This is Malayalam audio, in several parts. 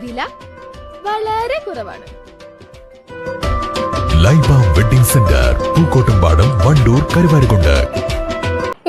വില വളരെ കുറവാണ്. Laiba wedding centre Pookkottumpadam Wandoor Karuvarakundu.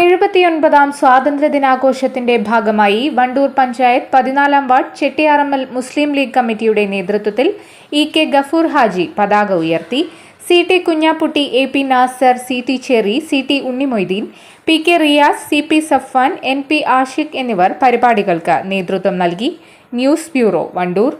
എഴുപത്തിയൊൻപതാം സ്വാതന്ത്ര്യ ദിനാഘോഷത്തിന്റെ ഭാഗമായി വണ്ടൂർ പഞ്ചായത്ത് പതിനാലാം വാർഡ് ചെട്ടിയാറമ്മൽ മുസ്ലിം ലീഗ് കമ്മിറ്റിയുടെ നേതൃത്വത്തിൽ ഇ കെ ഗഫൂർ ഹാജി പതാക ഉയർത്തി C T Kunjapputty A P Nasar C T Cherry C T Unnimoideen P K Riyas C P Safwan N P Ashiq എന്നിവർ പരിപാടികൾക്ക് നേതൃത്വം നൽകി. News bureau Wandoor.